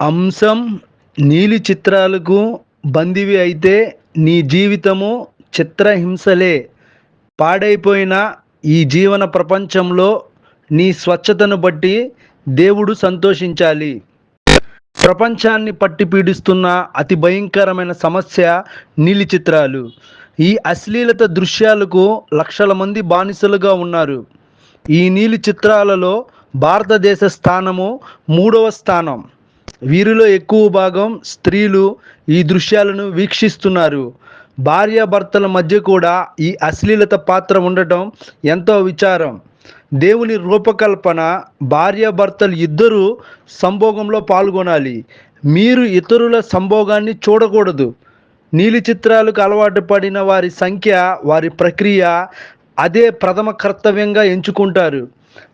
అంశం నీలి చిత్రాలకు బందివి అయితే నీ జీవితము చిత్రహింసలే. పాడైపోయిన ఈ జీవన ప్రపంచంలో నీ స్వచ్ఛతను బట్టి దేవుడు సంతోషించాలి. ప్రపంచాన్ని పట్టి పీడిస్తున్న అతి భయంకరమైన సమస్య నీలి చిత్రాలు. ఈ అశ్లీలత దృశ్యాలకు లక్షల మంది బానిసలుగా ఉన్నారు. ఈ నీలి చిత్రాలలో భారతదేశ స్థానము మూడవ స్థానం. వీరిలో ఎక్కువ భాగం స్త్రీలు ఈ దృశ్యాలను వీక్షిస్తున్నారు. భార్యాభర్తల మధ్య కూడా ఈ అశ్లీలత పాత్ర ఉండటం ఎంతో విచారం. దేవుని రూపకల్పన భార్యాభర్తలు ఇద్దరూ సంభోగంలో పాల్గొనాలి. మీరు ఇతరుల సంభోగాన్ని చూడకూడదు. నీలి చిత్రాలకు అలవాటు పడిన వారి సంఖ్య వారి ప్రక్రియ అదే ప్రథమ కర్తవ్యంగా ఎంచుకుంటారు.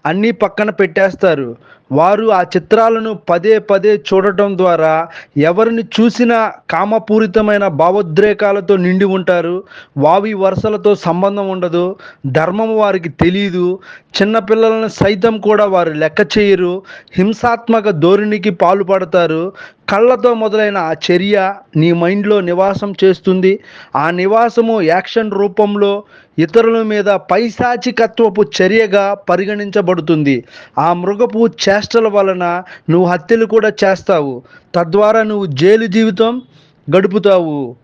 అన్నీ పక్కన పెట్టేస్తారు. వారు ఆ చిత్రాలను పదే పదే చూడటం ద్వారా ఎవరిని చూసినా కామపూరితమైన భావోద్రేకాలతో నిండి ఉంటారు. వావి వరుసలతో సంబంధం ఉండదు. ధర్మం వారికి తెలియదు చిన్నపిల్లలను సైతం కూడా వారు లెక్క చేయరు. హింసాత్మక ధోరణికి పాల్పడతారు కళ్ళతో మొదలైన ఆ చర్య నీ మైండ్లో నివాసం చేస్తుంది. ఆ నివాసము యాక్షన్ రూపంలో ఇతరుల మీద పైశాచికత్వపు చర్యగా పరిగణించబడుతుంది. ఆ మృగపు చేష్టల వలన నువ్వు హత్యలు కూడా చేస్తావు. తద్వారా నువ్వు జైలు జీవితం గడుపుతావు.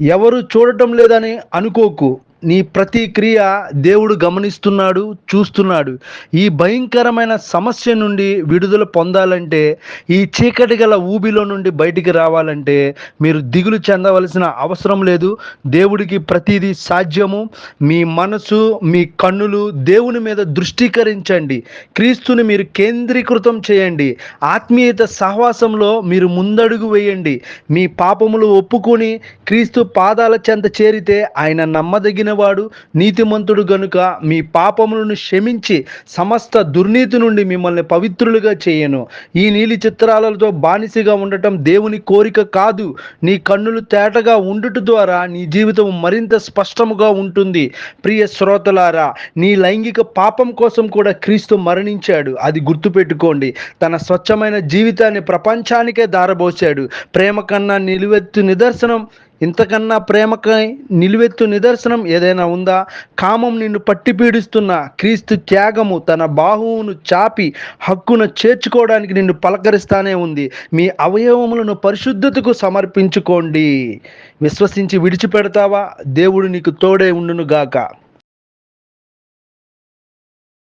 ఎవరు చూడటం లేదని అనుకోకు. నీ ప్రతి క్రియ దేవుడు గమనిస్తున్నాడు చూస్తున్నాడు. ఈ భయంకరమైన సమస్య నుండి విడుదల పొందాలంటే ఈ చీకటి గల ఊబిలో నుండి బయటికి రావాలంటే మీరు దిగులు చెందవలసిన అవసరం లేదు. దేవుడికి ప్రతిదీ సాధ్యము. మీ మనసు మీ కన్నులు దేవుని మీద దృష్టీకరించండి. క్రీస్తుని మీరు కేంద్రీకృతం చేయండి. ఆత్మీయత సహవాసంలో మీరు ముందడుగు వేయండి. మీ పాపములు ఒప్పుకొని క్రీస్తు పాదాల చెంత చేరితే ఆయన నమ్మదగిన వాడు నీతిమంతుడు గనుక మీ పాపములను క్షమించి సమస్త దుర్నీతి నుండి మిమ్మల్ని పవిత్రులుగా చేయను. ఈ నీలి చిత్రాలతో బానిసగా ఉండటం దేవుని కోరిక కాదు. నీ కన్నులు తేటగా ఉండుట ద్వారా నీ జీవితం మరింత స్పష్టముగా ఉంటుంది. ప్రియ శ్రోతలారా నీ లైంగిక పాపం కోసం కూడా క్రీస్తు మరణించాడు. అది గుర్తుపెట్టుకోండి. తన స్వచ్ఛమైన జీవితాన్ని ప్రపంచానికే దారబోసాడు. ప్రేమ కన్నా నిలువెత్తు నిదర్శనం ఇంతకన్నా ప్రేమకై నిలువెత్తు నిదర్శనం ఏదైనా ఉందా? కామం నిన్ను పట్టి పీడిస్తున్న క్రీస్తు త్యాగము తన బాహువును చాపి హక్కున చేర్చుకోవడానికి నిన్ను పలకరిస్తానే ఉంది. మీ అవయవములను పరిశుద్ధతకు సమర్పించుకోండి. విశ్వసించి విడిచిపెడతావా? దేవుడు నీకు తోడే ఉండును గాక